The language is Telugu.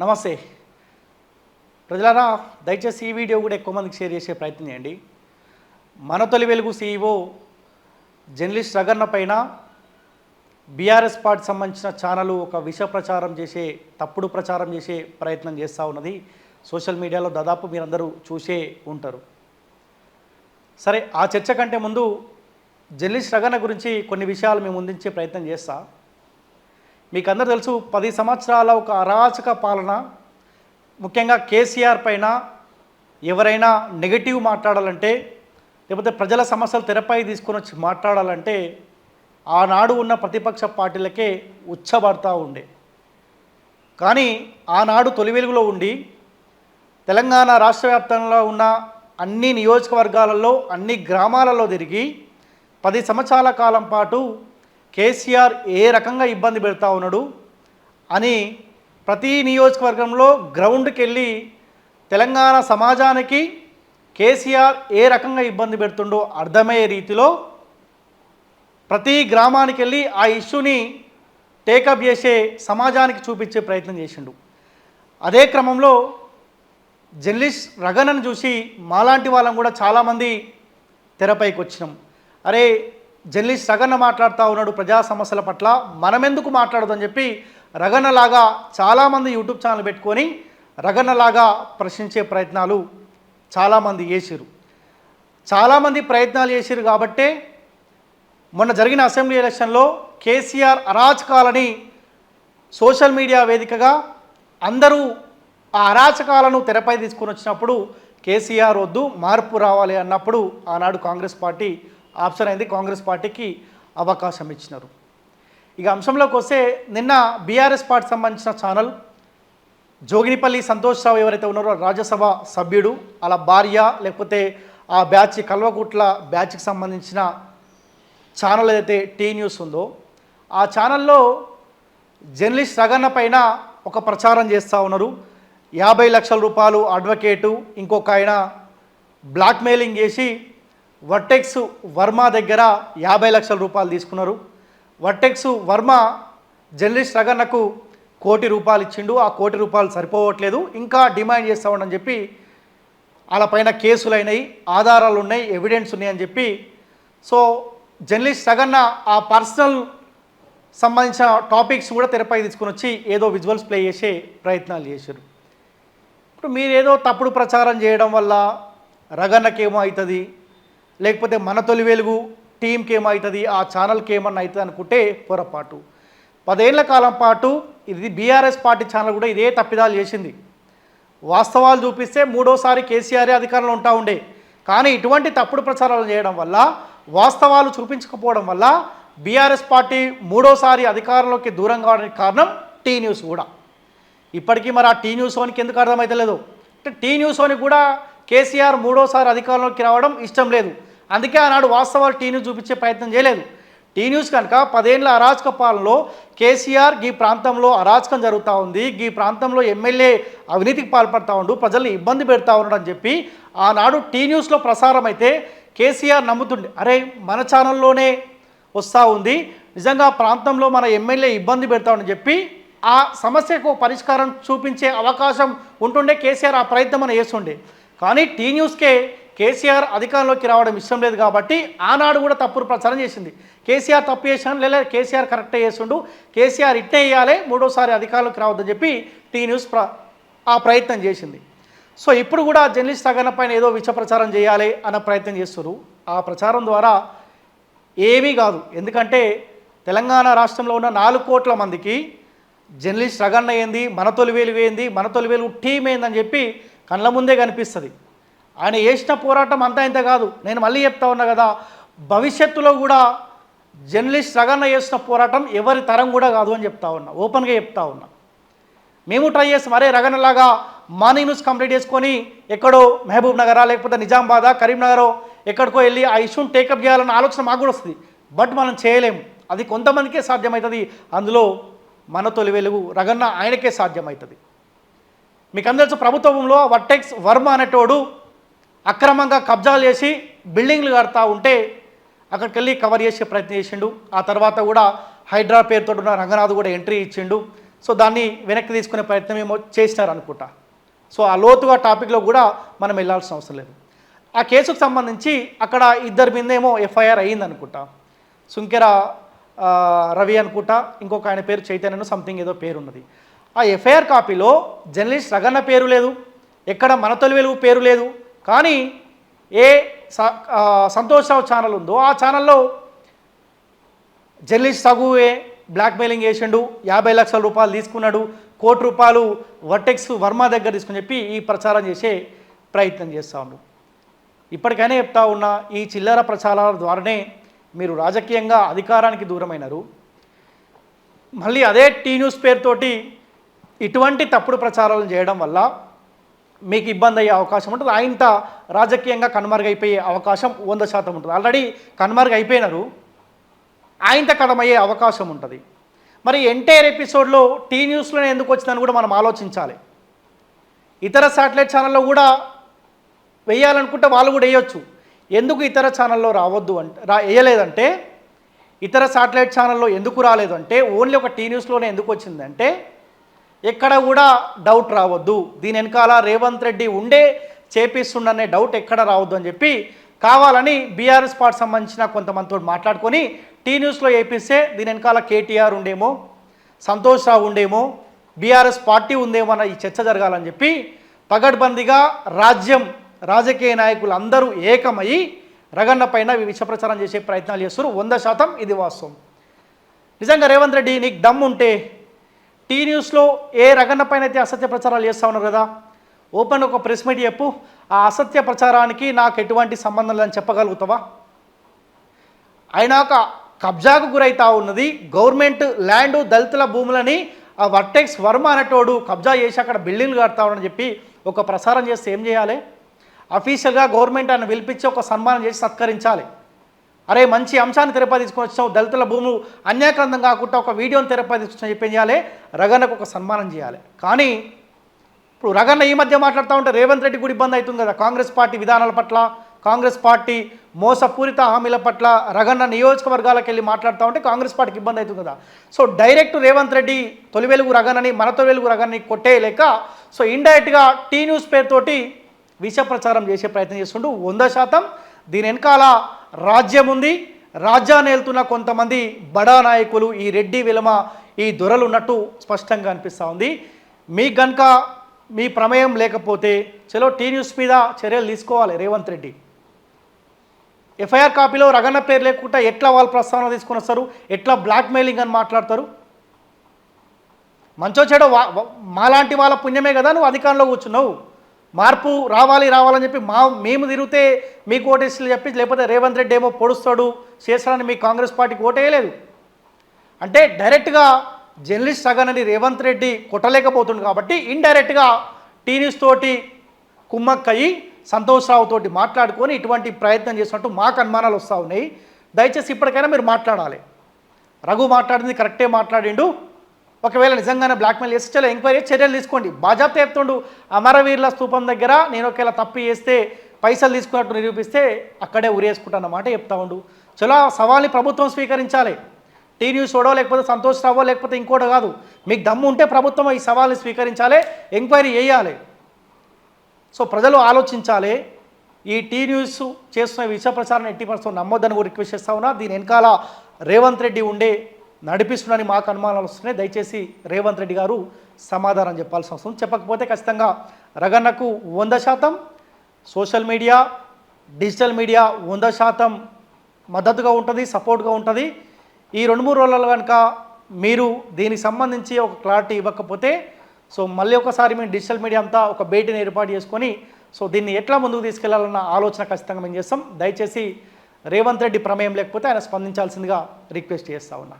నమస్తే. ప్రజలారా దయచేసి ఈ వీడియో కూడా ఎక్కువ మందికి షేర్ చేసే ప్రయత్నం చేయండి. మన తొలి వెలుగు సీఈఓ జర్నలిస్ట్ రగన్న పైన బీఆర్ఎస్ పార్టీ సంబంధించిన ఛానల్ ఒక విష ప్రచారం చేసే తప్పుడు ప్రచారం చేసే ప్రయత్నం చేస్తూ ఉన్నది. సోషల్ మీడియాలో దాదాపు మీరందరూ చూసే ఉంటారు. సరే ఆ చర్చ కంటే ముందు జర్నలిస్ట్ రగన్న గురించి కొన్ని విషయాలు మేము ముందించే ప్రయత్నం చేస్తాను మీకు అందరు తెలుసు పది సంవత్సరాల ఒక అరాచక పాలన. ముఖ్యంగా కేసీఆర్ పైన ఎవరైనా నెగటివ్ మాట్లాడాలంటే లేకపోతే ప్రజల సమస్యలు తెరపై తీసుకొని వచ్చి మాట్లాడాలంటే ఆనాడు ఉన్న ప్రతిపక్ష పార్టీలకే ఉచ్చబడతా ఉండే. కానీ ఆనాడు తొలి వెలుగులో ఉండి తెలంగాణ రాష్ట్ర వ్యాప్తంలో ఉన్న అన్ని నియోజకవర్గాలలో అన్ని గ్రామాలలో తిరిగి పది సంవత్సరాల కాలం పాటు కేసీఆర్ ఏ రకంగా ఇబ్బంది పెడతా ఉన్నాడు అని ప్రతి నియోజకవర్గంలో గ్రౌండ్కి వెళ్ళి తెలంగాణ సమాజానికి కేసీఆర్ ఏ రకంగా ఇబ్బంది పెడుతుండో అర్థమయ్యే రీతిలో ప్రతి గ్రామానికి వెళ్ళి ఆ ఇష్యూని టేకప్ చేసే సమాజానికి చూపించే ప్రయత్నం చేసిండు. అదే క్రమంలో జర్నలిస్ట్ రగనను చూసి మాలాంటి వాళ్ళం కూడా చాలామంది తెరపైకి వచ్చినాం అరే జర్నలిస్ట్ రగన్న మాట్లాడుతూ ఉన్నాడు ప్రజా సమస్యల పట్ల. మనమెందుకు మాట్లాడదని చెప్పి రగన్నలాగా చాలామంది యూట్యూబ్ ఛానల్ పెట్టుకొని రగన్నలాగా ప్రశ్నించే ప్రయత్నాలు చాలామంది చేసిరు చాలామంది ప్రయత్నాలు చేసిరు కాబట్టే మొన్న జరిగిన అసెంబ్లీ ఎలక్షన్లో కేసీఆర్ అరాచకాలని సోషల్ మీడియా వేదికగా అందరూ ఆ అరాచకాలను తెరపై తీసుకొని వచ్చినప్పుడు కేసీఆర్ వద్దు మార్పు రావాలి అన్నప్పుడు ఆనాడు కాంగ్రెస్ పార్టీ ఆప్షన్ అయింది కాంగ్రెస్ పార్టీకి అవకాశం ఇచ్చినారు. ఇక అంశంలోకి వస్తే నిన్న బీఆర్ఎస్ పార్టీ సంబంధించిన ఛానల్ జోగినిపల్లి సంతోష్ రావు ఎవరైతే ఉన్నారో రాజ్యసభ సభ్యుడు అలా భార్య లేకపోతే ఆ బ్యాచ్ కల్వకుట్ల బ్యాచ్కి సంబంధించిన ఛానల్ ఏదైతే టీ న్యూస్ ఉందో ఆ ఛానల్లో జర్నలిస్ట్ రగన్న పైన ఒక ప్రచారం చేస్తూ ఉన్నారు. యాభై లక్షల రూపాయలు అడ్వకేటు ఇంకొక ఆయన బ్లాక్మెయిలింగ్ చేసి వర్టెక్స్ వర్మ దగ్గర యాభై లక్షల రూపాయలు తీసుకున్నారు. వర్టెక్స్ వర్మ జర్నలిస్ట్ రగన్నకు కోటి రూపాయలు ఇచ్చిండు. ఆ కోటి రూపాయలు సరిపోవట్లేదు. ఇంకా డిమాండ్ చేస్తా ఉండని చెప్పి వాళ్ళ పైన కేసులు అయినాయి ఆధారాలు ఉన్నాయి ఎవిడెన్స్ ఉన్నాయని చెప్పి. సో జర్నలిస్ట్ సగన్న ఆ పర్సనల్ సంబంధించిన టాపిక్స్ కూడా తెరపై తీసుకుని వచ్చి ఏదో విజువల్స్ ప్లే చేసే ప్రయత్నాలు చేశారు. ఇప్పుడు మీరు ఏదో తప్పుడు ప్రచారం చేయడం వల్ల రగన్నకేమో అవుతుంది? లేకపోతే మన తొలి వెలుగు టీంకి ఏమో అవుతుంది ఆ ఛానల్కి ఏమన్నా అవుతుంది అనుకుంటే పొరపాటు. పదేళ్ళ కాలం పాటు ఇది బీఆర్ఎస్ పార్టీ ఛానల్ కూడా ఇదే తప్పిదాలు చేసింది. వాస్తవాలు చూపిస్తే మూడోసారి కేసీఆర్ అధికారంలో ఉంటా ఉండే. కానీ ఇటువంటి తప్పుడు ప్రచారాలు చేయడం వల్ల వాస్తవాలు చూపించకపోవడం వల్ల బీఆర్ఎస్ పార్టీ మూడోసారి అధికారంలోకి దూరం కావడానికి కారణం టీ న్యూస్ కూడా. ఇప్పటికీ మరి ఆ టీ న్యూస్ ఓనికి ఎందుకు అర్థమవుతలేదు అంటే టీ న్యూస్ ఓనికి కూడా కేసీఆర్ మూడోసారి అధికారంలోకి రావడం ఇష్టం లేదు. అందుకే ఆనాడు వాస్తవాలు టీ న్యూస్ చూపించే ప్రయత్నం చేయలేదు. టీ న్యూస్ కనుక పదేళ్ళ అరాచక పాలనలో కేసీఆర్ ఈ ప్రాంతంలో అరాచకం జరుగుతూ ఉంది ఈ ప్రాంతంలో ఎమ్మెల్యే అవినీతికి పాల్పడతా ఉండు ప్రజల్ని ఇబ్బంది పెడతా ఉన్నాడు అని చెప్పి ఆనాడు టీ న్యూస్లో ప్రసారం అయితే కేసీఆర్ నమ్ముతుండే. అరే మన ఛానల్లోనే వస్తూ ఉంది నిజంగా ఆ ప్రాంతంలో మన ఎమ్మెల్యే ఇబ్బంది పెడతామని చెప్పి ఆ సమస్యకు పరిష్కారం చూపించే అవకాశం ఉంటుండే కేసీఆర్ ఆ ప్రయత్నం మనం చేస్తుండే కానీ టీ న్యూస్కే కేసీఆర్ అధికారంలోకి రావడం ఇష్టం లేదు కాబట్టి ఆనాడు కూడా తప్పుడు ప్రచారం చేసింది. కేసీఆర్ తప్పు చేసాను లేదా కేసీఆర్ కరెక్ట్ చేసిండు కేసీఆర్ ఇట్టే వేయాలి మూడోసారి అధికారంలోకి రావద్దని చెప్పి టీ న్యూస్ ప్ర ఆ ప్రయత్నం చేసింది. సో ఇప్పుడు కూడా జర్నలిస్ట్ సగన పైన ఏదో విష ప్రచారం చేయాలి అన్న ప్రయత్నం చేస్తున్నారు ఆ ప్రచారం ద్వారా ఏమీ కాదు. ఎందుకంటే తెలంగాణ రాష్ట్రంలో ఉన్న నాలుగు కోట్ల మందికి జర్నలిస్ట్ రగన్న ఏంది మన తొలివేలు ఏంది మన తొలివేలు టీం ఏందని చెప్పి కళ్ళ ముందే కనిపిస్తుంది. ఆయన చేసిన పోరాటం అంతా ఇంత కాదు. నేను మళ్ళీ చెప్తా ఉన్నా కదా భవిష్యత్తులో కూడా జర్నలిస్ట్ రగన్న చేసిన పోరాటం ఎవరి తరం కూడా కాదు అని చెప్తా ఉన్నా ఓపెన్గా చెప్తా ఉన్నా. మేము ట్రై చేస్తాం అరే రగన్నలాగా మార్నింగ్ న్యూస్ కంప్లీట్ చేసుకొని ఎక్కడో మహబూబ్ నగరా లేకపోతే నిజామాబాదా కరీంనగరో ఎక్కడికో వెళ్ళి ఆ ఇష్యూని టేకప్ చేయాలన్న ఆలోచన మాకు కూడా వస్తుంది. బట్ మనం చేయలేము. అది కొంతమందికే సాధ్యమవుతుంది. అందులో మన తొలి వెలుగు రగన్న ఆయనకే సాధ్యమవుతుంది. మీకు అందరూ ప్రభుత్వంలో వర్టెక్స్ వర్మ అనేటోడు అక్రమంగా కబ్జాలు చేసి బిల్డింగ్లు కడతా ఉంటే అక్కడికి వెళ్ళి కవర్ చేసే ప్రయత్నం చేసిండు. ఆ తర్వాత కూడా హైడ్రా పేరుతో ఉన్న రంగనాథ్ కూడా ఎంట్రీ ఇచ్చిండు. సో దాన్ని వెనక్కి తీసుకునే ప్రయత్నం ఏమో చేసినారు అనుకుంటా. సో ఆ లోతుగా టాపిక్లో కూడా మనం వెళ్ళాల్సిన అవసరం లేదు. ఆ కేసుకు సంబంధించి అక్కడ ఇద్దరి మీద ఏమో ఎఫ్ఐఆర్ అయ్యింది అనుకుంటా. సుంకెర రవి అనుకుంటా. ఇంకొక ఆయన పేరు చైతన్యను సంథింగ్ ఏదో పేరు ఉన్నది. ఆ ఎఫ్ఐఆర్ కాపీలో జర్నలిస్ట్ రగన్న పేరు లేదు. ఎక్కడ మన తొలి వెలుగు పేరు లేదు. కానీ ఏ స- సంతోష్ రావు ఛానల్ ఉందో ఆ ఛానల్లో జర్నలిస్ట్ సగువే బ్లాక్మెయిలింగ్ చేసిండు యాభై లక్షల రూపాయలు తీసుకున్నాడు కోటి రూపాయలు వర్టెక్స్ వర్మ దగ్గర తీసుకుని చెప్పి ఈ ప్రచారం చేసే ప్రయత్నం చేస్తూ ఉండు. ఇప్పటికైనా చెప్తా ఉన్న ఈ చిల్లర ప్రచారాల ద్వారానే మీరు రాజకీయంగా అధికారానికి దూరమైనారు. మళ్ళీ అదే టీ న్యూస్ పేరుతోటి ఇటువంటి తప్పుడు ప్రచారాలు చేయడం వల్ల మీకు ఇబ్బంది అయ్యే అవకాశం ఉంటుంది. ఆయనత రాజకీయంగా కనుమరుగైపోయే అవకాశం వంద శాతం ఉంటుంది. ఆల్రెడీ కనుమరుగు అయిపోయినారు ఆయనత కడమయ్యే అవకాశం ఉంటుంది. మరి ఎంటైర్ ఎపిసోడ్లో టీ న్యూస్లోనే ఎందుకు వచ్చిందని కూడా మనం ఆలోచించాలి. ఇతర శాటిలైట్ ఛానల్లో కూడా వేయాలనుకుంటే వాళ్ళు కూడా వేయొచ్చు. ఎందుకు ఇతర ఛానల్లో రావద్దు అంటే రా వేయలేదంటే ఇతర శాటిలైట్ ఛానల్లో ఎందుకు రాలేదు అంటే ఓన్లీ ఒక టీ న్యూస్లోనే ఎందుకు వచ్చిందంటే ఎక్కడ కూడా డౌట్ రావద్దు. దీని వెనకాల రేవంత్ రెడ్డి ఉండే చేపిస్తుండనే డౌట్ ఎక్కడ రావద్దు అని చెప్పి కావాలని బీఆర్ఎస్ పార్టీ సంబంధించిన కొంతమందితో మాట్లాడుకొని టీ న్యూస్లో వేపిస్తే దీని వెనకాల కేటీఆర్ ఉండేమో సంతోష్ రావు ఉండేమో బీఆర్ఎస్ పార్టీ ఉందేమో అన్న ఈ చర్చ జరగాలని చెప్పి పగడ్బందీగా రాజ్యం రాజకీయ నాయకులు అందరూ ఏకమై రగన్న పైన విష ప్రచారం చేసే ప్రయత్నాలు చేస్తున్నారు. వంద శాతం ఇది వాస్తవం. నిజంగా రేవంత్ రెడ్డి నీకు దమ్ ఉంటే టీ న్యూస్లో ఏ రగన్న పైన అయితే అసత్య ప్రచారాలు చేస్తూ ఉన్నారు కదా? ఓపెన్ ఒక ప్రెస్ మీట్ చెప్పు. ఆ అసత్య ప్రచారానికి నాకు ఎటువంటి సంబంధం లేదని చెప్పగలుగుతావా? అయినాక కబ్జాకు గురైతా ఉన్నది గవర్నమెంట్ ల్యాండ్ దళితుల భూములని ఆ వర్టెక్స్ వర్మ అనేటోడు కబ్జా చేసి అక్కడ బిల్డింగ్లు కడతా ఉన్నాడని చెప్పి ఒక ప్రసారం చేస్తే ఏం చేయాలి? అఫీషియల్గా గవర్నమెంట్ ఆయన పిలిపించి ఒక సన్మానం చేసి సత్కరించాలి. అరే మంచి అంశాన్ని తెరపై తీసుకొని వచ్చావు దళితుల భూములు అన్యాక్రందం కాకుండా ఒక వీడియోని తెరపై తీసుకొని చెప్పి చేయాలి? రగన్నకు ఒక సన్మానం చేయాలి. కానీ ఇప్పుడు రగన్న ఈ మధ్య మాట్లాడుతూ ఉంటే రేవంత్ రెడ్డి కూడా ఇబ్బంది అవుతుంది కదా కాంగ్రెస్ పార్టీ విధానాల పట్ల కాంగ్రెస్ పార్టీ మోసపూరిత హామీల పట్ల రగన్న నియోజకవర్గాలకు వెళ్ళి మాట్లాడుతూ ఉంటే కాంగ్రెస్ పార్టీకి ఇబ్బంది అవుతుంది కదా. సో డైరెక్ట్ రేవంత్ రెడ్డి తొలి వెలుగు రగన్నని మన తొలి వెలుగు రగన్నని కొట్టేయలేక సో ఇండైరెక్ట్గా టీ న్యూస్ పేరుతోటి విష ప్రచారం చేసే ప్రయత్నం చేస్తుండు. వంద శాతం దీని వెనకాల రాజ్యం ఉంది. రాజ్యాన్ని వెళ్తున్న కొంతమంది బడా నాయకులు ఈ రెడ్డి విలమ ఈ దొరలు ఉన్నట్టు స్పష్టంగా అనిపిస్తూ ఉంది. మీకు గనక మీ ప్రమేయం లేకపోతే చలో టీ న్యూస్ మీద చర్యలు తీసుకోవాలి రేవంత్ రెడ్డి. ఎఫ్ఐఆర్ కాపీలో రగన్న పేరు లేకుండా ఎట్లా వాళ్ళు ప్రస్తావన తీసుకొని వస్తారు? ఎట్లా బ్లాక్మెయిలింగ్ అని మాట్లాడతారు? మంచో చెడో వా- మాలాంటి వాళ్ళ పుణ్యమే కదా నువ్వు అధికారంలో కూర్చున్నావు? మార్పు రావాలి రావాలని చెప్పి మా మేము తిరిగితే మీకు ఓటేసి చెప్పి లేకపోతే రేవంత్ రెడ్డి ఏమో పొడుస్తాడు చేస్తాడని మీ కాంగ్రెస్ పార్టీకి ఓటేయలేదు. అంటే డైరెక్ట్గా జర్నలిస్ట్ సగనని రేవంత్ రెడ్డి కొట్టలేకపోతుంది కాబట్టి ఇండైరెక్ట్గా టీ న్యూస్ తోటి కుమ్మక్కయి సంతోష్ రావు తోటి మాట్లాడుకొని ఇటువంటి ప్రయత్నం చేసినట్టు మాకు అనుమానాలు వస్తూ ఉన్నాయి. దయచేసి ఇప్పటికైనా మీరు మాట్లాడాలి. రఘు మాట్లాడింది కరెక్టే మాట్లాడిండు. ఒకవేళ నిజంగానే బ్లాక్మెయిల్ చేస్తే చాలా ఎంక్వైరీ చర్యలు తీసుకోండి. బాజాప్తా చెప్తుండు అమరవీరుల స్థూపం దగ్గర నేను ఒకవేళ తప్పు చేస్తే పైసలు తీసుకున్నట్టు నిరూపిస్తే అక్కడే ఉరేసుకుంటానమాట చెప్తా ఉండు. చలో ఆ సవాల్ని ప్రభుత్వం స్వీకరించాలి. టీ న్యూస్ ఓడో లేకపోతే సంతోష్ రావో లేకపోతే ఇంకోటో కాదు. మీకు దమ్ము ఉంటే ప్రభుత్వం ఈ సవాల్ని స్వీకరించాలి ఎంక్వైరీ చేయాలి. సో ప్రజలు ఆలోచించాలి. ఈ టీ న్యూస్ చేస్తున్న విష ప్రచారం ఎట్టి పరిస్థితుల్లో నమ్మొద్దని కూడా రిక్వెస్ట్ చేస్తా ఉన్నా. దీని వెనకాల రేవంత్ రెడ్డి ఉండే నడిపిస్తున్నారని మాకు అనుమానాలు వస్తున్నాయి. దయచేసి రేవంత్ రెడ్డి గారు సమాధానం చెప్పాల్సిన అవసరం చెప్పకపోతే ఖచ్చితంగా రగన్నకు వంద శాతం సోషల్ మీడియా డిజిటల్ మీడియా వంద శాతం మద్దతుగా ఉంటుంది సపోర్ట్గా ఉంటుంది. ఈ రెండు మూడు రోజులలో కనుక మీరు దీనికి సంబంధించి ఒక క్లారిటీ ఇవ్వకపోతే సో మళ్ళీ ఒకసారి మేము డిజిటల్ మీడియా అంతా ఒక భేటీని ఏర్పాటు చేసుకొని సో దీన్ని ఎట్లా ముందుకు తీసుకెళ్ళాలన్న ఆలోచన ఖచ్చితంగా మేము చేస్తాం. దయచేసి రేవంత్ రెడ్డి ప్రమేయం లేకపోతే ఆయన స్పందించాల్సిందిగా రిక్వెస్ట్ చేస్తా ఉన్నా.